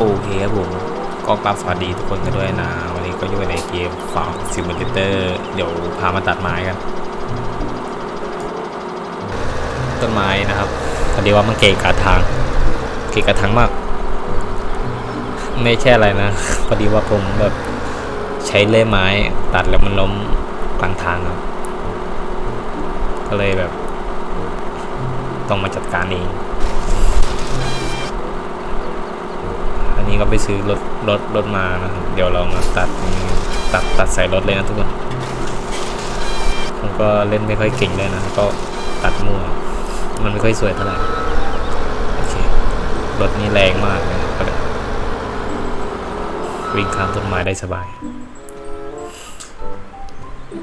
โอเคครับผมก็กราบสวัสดีทุกคนกันด้วยนะ วันนี้ก็อยู่ในเกมฟาร์มซิมูเลเตอร์เดี๋ยวพามาตัดไม้กัน ต้นไม้นะครับพอดีว่ามันเกะกะทาง เกะกะทางมาก ไม่ใช่อะไรนะพอดีว่าผมแบบใช้เลื่อยไม้ตัดแล้วมันล้มกลางทางครับ ก็เลยแบบ ต้องมาจัดการเอง นี้ก็ไปซื้อรถรถรถมานะครับ เดี๋ยวเรามาตัดตัดตัดใส่รถเลยนะทุกคนผมก็เล่นไม่ค่อยเก่งเลยนะ ก็ตัดมั่ว มันไม่ค่อยสวยเท่าไหร่โอเครถนี้แรงมากเลยนะก็เลยวิ่งข้ามต้นไม้ได้สบาย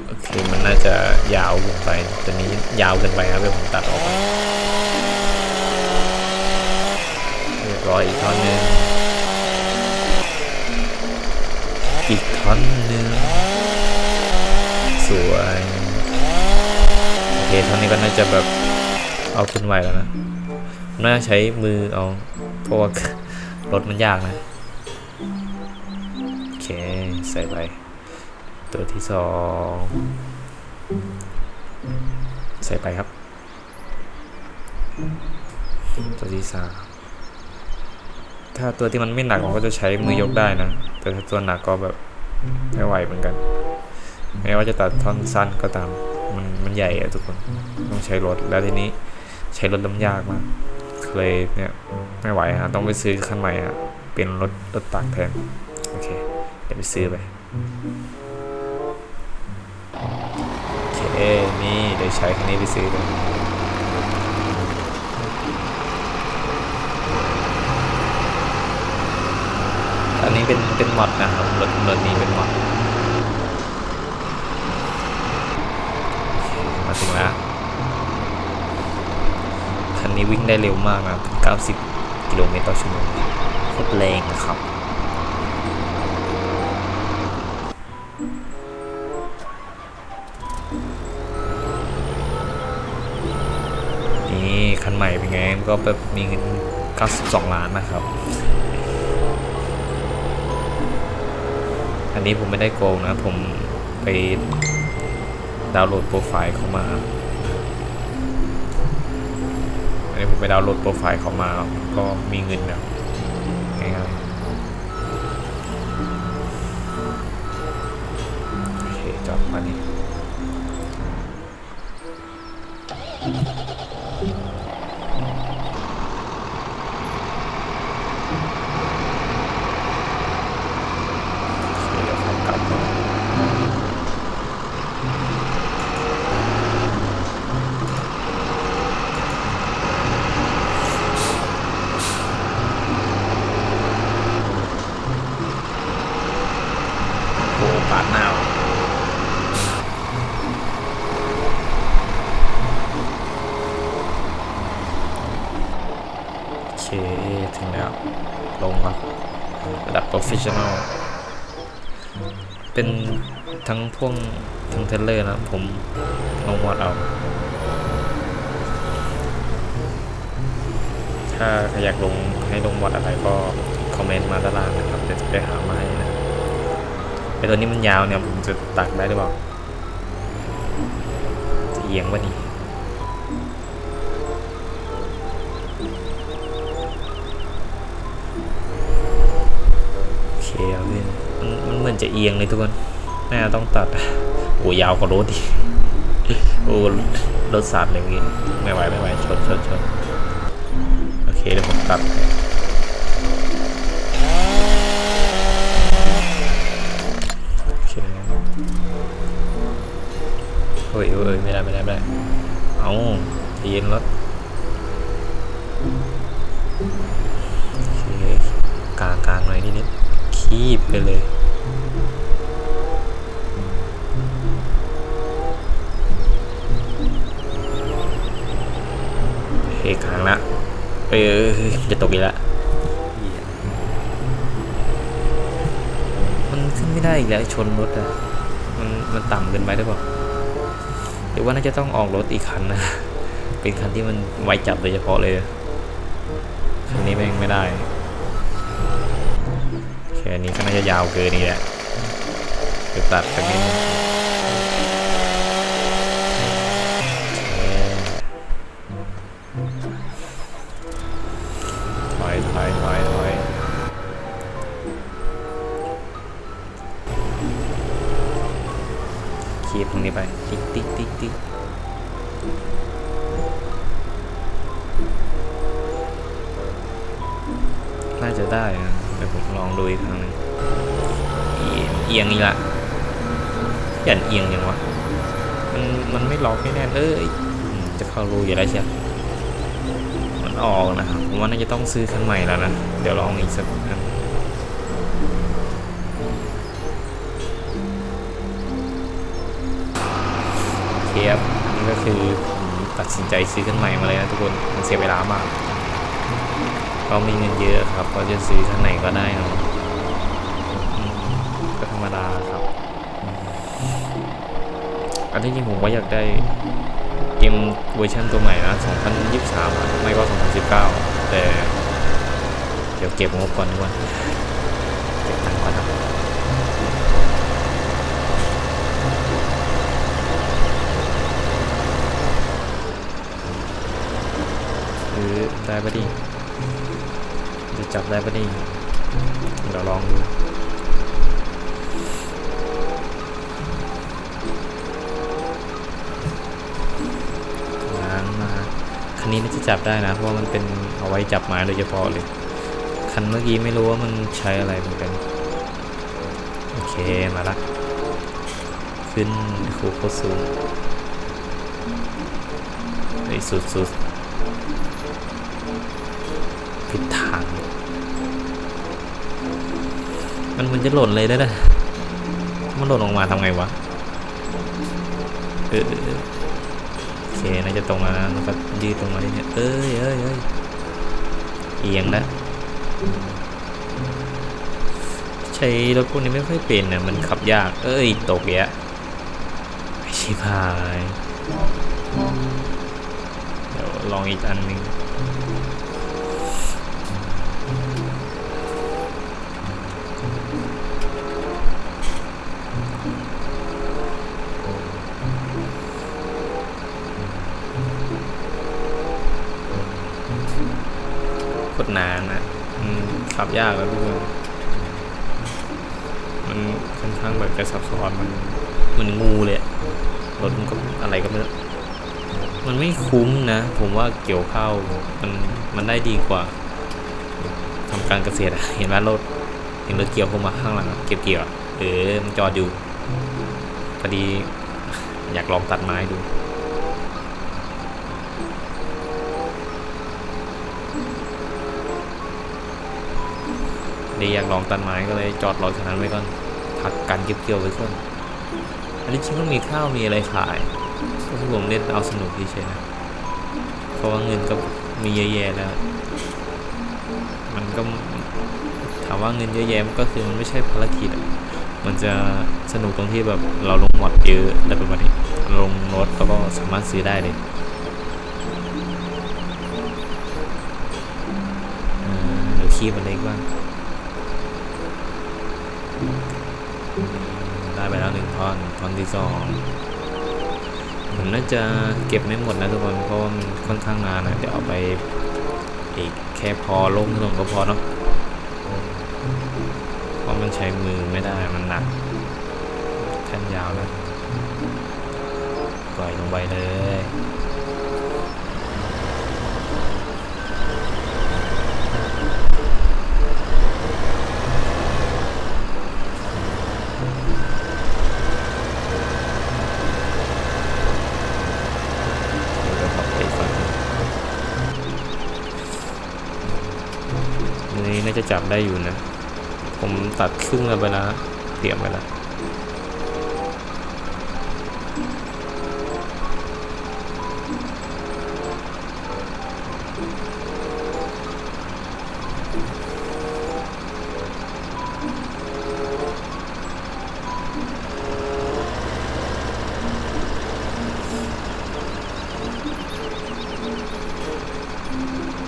โอเคมันน่าจะยาวเกินไปตัวนี้ยาวเกินไปครับเดี๋ยวผมตัดออกก่อนเรียบร้อยอีกท่อนหนึง อีกท่อนหนึ่งสวยโอเคท่อนนี้ก็น่าจะแบบเอาขึ้นไหวแล้วนะน่าใช้มือเอาเพราะว่ารถมันยากนะโอเคใส่ไปตัวที่สองใส่ไปครับ ตัวที่สามถ้าตัวที่มันไม่หนักผมก็จะใช้มือยกได้นะ แต่ถ้าตัวหนักก็แบบไม่ไหวเหมือนกัน ไม่ว่าจะตัดท่อนสั้นก็ตาม มันมันใหญ่อะทุกคนต้องใช้รถแล้วทีนี้ใช้รถลำยากมากเลยเนี่ยไม่ไหวฮะต้องไปซื้อคันใหม่ฮะเปลี่ยนรถรถตักแทนโอเคเดี๋ยวไปซื้อไปโอเคนี่เดี๋ยวใช้คันนี้ไปซื้อเลย อันนี้เป็นเป็นมอดนะครับรถรถนี้เป็นมอดมาถึงแล้วคันนี้วิ่งได้เร็วมากนะถึง90 กิโลเมตรต่อชั่วโมงโคตรแรงนะครับนี่คันใหม่เป็นไงมันก็แบบมีเงิน92 ล้านนะครับ นนี้ผมไม่ได้โกงนะ ผมไปดาวน์โหลดโปรไฟล์เขามา อันนี้ผมไปดาวน์โหลดโปรไฟล์เขามา ก็มีเงินนะ ลงครับระดับ professional เป็นทั้งพ่วงทั้งเทรลเลอร์นะผมลงวอดเอา ถ้าอยากลงให้ลงวอดอะไรก็คอมเมนต์มาด้านล่างนะครับเดี๋ยวจะไปหามาให้นะไอตัวนี้มันยาวเนี่ยผมจะตักได้หรือเปล่าจะเอียงวะนี่ เคเอาเลยมันมันเหมือนจะเอียงเลยทุกคนน่าต้องตัดโอ้ยาวกว่ารถอีกโอ้รถสาดเลยเมื่อกี้ไม่ไหวไม่ไหวชนชนชนโอเคเดี๋ยวผมตัดโอ้ยโอ้ยไม่ได้ไม่ได้ไม่ได้เอาเย็นรถโอเคกลางกลางหน่อยนิดนิด คีบไปเลย เฮ้ยค้างละเออจะตกอีกแล้วมันขึ้นไม่ได้อีกแล้วชนรถอะมันมันต่ำเกินไปหรือเปล่าหรือว่าน่าจะต้องออกรถอีกคันนะ เป็นคันที่มันไวจับโดยเฉพาะเลยคันนี้แม่งไม่ได้ ค่นี้ก็น่าจะยาวเกินนี่แหละเดี๋ยวตัดตรงนี้ถอยถอยถอยถอยขีดตรงนี้ไป ติ๊กติ๊กติ๊กติ๊กน่าจะได้นะ ดี๋ยวผมลองดูอีกครั้งหนึงเอียงเอียงนี่ละหยันเอียงยังวะ มันมันไม่ล็อกแน่นเอ้ยอืมจะเข้ารูอยู่แล้วเชียวมันออกนะครับผมว่าน่าจะต้องซื้อคันใหม่แล้วนะ เดี๋ยวลองอีกสักอันเคครับนี่ก็คือตัดสินใจซื้อคันใหม่มาเลยนะทุกคน มันเสียเวลามาก เรามีเงินเยอะครับก็จะซื้อคันไหนก็ได้เนาะก็ธรรมดาครับ อันที่จริงผมก็อยากได้เกมเวอร์ชันตัวใหม่นะ 2023 ไม่ก็ 2019 แต่ เดี๋ยวเก็บงบก่อนดีกว่า ได้ปะดิเดี๋ยวลองดูล้างมาคันนี้น่าจะจับได้นะ เพราะมันเป็นเอาไว้จับไม้โดยเฉพาะเลย คันเมื่อกี้ไม่รู้ว่ามันใช้อะไรเหมือนกัน โอเค มาละ ขึ้นคูโคสูงไอ้สุดสุดผิดทาง มันมันจะหล่นเลยได้เลยมันหล่นลงมาทำไงวะเออเออเออโอเคน่าจะตรงมาแล้วแล้วก็ยืดตรงมาเนี่ยเอ้ยเอ้ยเอ้ยเอียงแล้วใช้รถพวกนี้ไม่ค่อยเป็นนะมันขับยาก เอ้ย ตกแยะไม่ใช่พาย เดี๋ยวลองอีกอันหนึ่ง ยากแล้วทุกคนมันค่อนข้างแบบจะซับซ้อนมันมันงูเลยรถมันก็อะไรก็ไม่รู้มันไม่คุ้มนะ ผมว่าเกี่ยวข้าวมันมันได้ดีกว่าทำการเกษตรเห็นไหมรถเห็นรถเกี่ยวเข้ามาข้างหลังเก็บเกี่ยวเออมันจอดอยู่พอดี อยากลองตัดไม้ดู ดี๋ยอยากลองตัดไม้ก็เลยจอดรถคันนั้นไว้ก่อนพักการเก็บเกี่ยวไว้ก่อนอันนี้จริงก็มีข้าวมีอะไรขายก็คือผมเล่นเอาสนุกเฉยๆนะเพราะว่าเงินก็มีเยอะแยะแล้ว มันก็ถามว่าเงินเยอะแยะมันก็คือมันไม่ใช่ภารกิจมันจะสนุกตรงที่แบบเราลงหมดเยอะอะไรประมาณนี้ลงรถแล้วก็สามารถซื้อได้เลยเดี๋ยวคีบมันเล็กบ้าง ได้ไปแล้วหนึ่งท่อนท่อนที่สองผมน่าจะเก็บไม่หมดนะทุกคนเพราะว่ามันค่อนข้างนานนะเดี๋ยวเอาไปอีกแค่พอลงลงก็พอเนาะเพราะมันใช้มือไม่ได้มันหนักแท่นยาวแล้วปล่อยลงไปเลย จับได้อยู่นะ ผมตัดครึ่งแล้วไปแล้วเตรียมไปแล้ว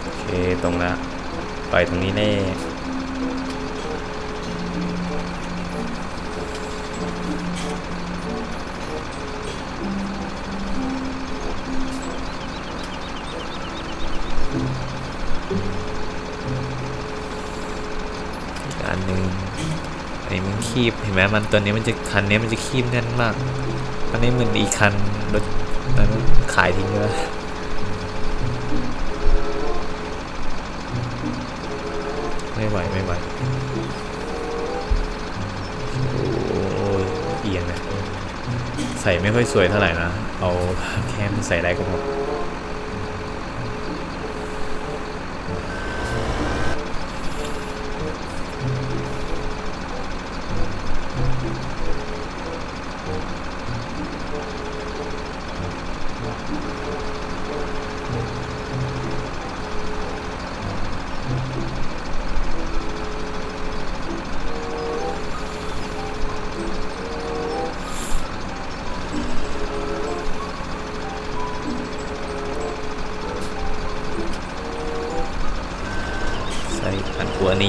โอเคตรงแล้วปตรงนี้แน่ คีบเห็นไหมมันตัวนี้มันจะคันนี้มันจะคีบแน่นมากอันนี้เหมือนอีกคันรถนั้นขายทิ้งไปแล้วไม่ไหวไม่ไหวโอ้ยเอียงนะใส่ไม่ค่อยสวยเท่าไหร่นะ เอาแค่มันใส่ได้ก็พอ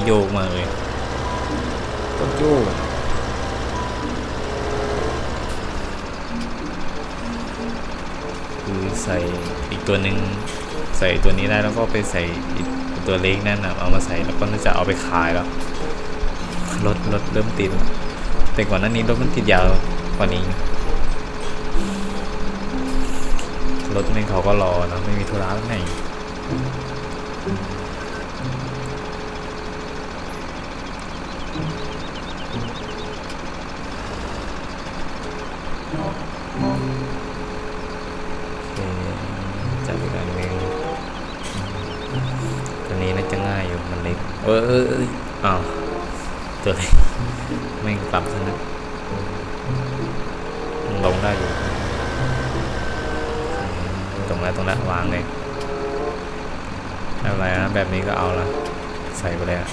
โยกมากเลยกดโยกคือใส่อีกตัวหนึ่งใส่ตัวนี้ได้แล้วก็ไปใส่อีกตัวเล็กนั่นนะเอามาใส่แล้วก็น่าจะเอาไปขายแล้วรถรถเริ่มติดแล้วแต่ก่อนหน้านี้รถมันติดยาวกว่านี้รถนึงเขาก็รอนะไม่มีธุระไหน ตรงนั้นตรงนั้นวางเลยไม่เป็นไรนะแบบนี้ก็เอาละใส่ไปเลยอะ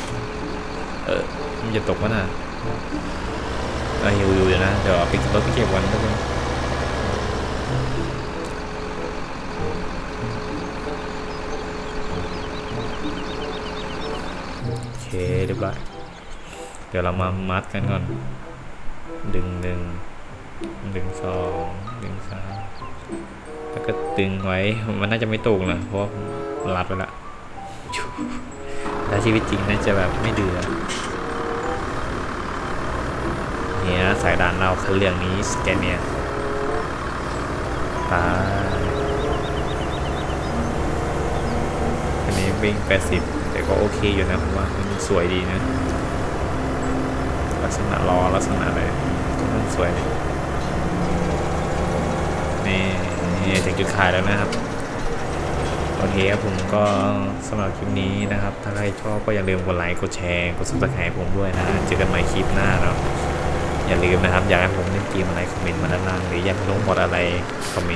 เออมันจะตกวะน่ะเอออยู่อยู่นะ เดี๋ยวไปรถไปเก็บวันทุกคนโอเคเรียบร้อยเดี๋ยวเรามามัดกันก่อน ดึงหนึ่ง ดึงสองดึงสามแล้วก็ดึงไว้มันน่าจะไม่ตกนะเพราะรัดไปละถ้าชีวิตจริงน่าจะแบบไม่เดือดเนี่ยสายด่านเราคันเรื่องนี้สแกนเนี่ยตาอันนี้วิ่ง 80 แต่ก็โอเคอยู่นะผมว่ามันสวยดีนะ ลักษณะล้อลักษณะอะไรก็มันสวยดี นี่ถึงจุดขายแล้วนะครับ โอเคครับผมก็สำหรับคลิปนี้นะครับ ถ้าใครชอบก็อย่าลืมกดไลค์กดแชร์กดซับสไครต์ผมด้วยนะเจอกันใหม่คลิปหน้าเนาะอย่าลืมนะครับ อยากให้ผมเล่นเกมอะไรคอมเมนต์มาด้านล่างหรืออยากให้ลงบอดอะไรคอมเมนต์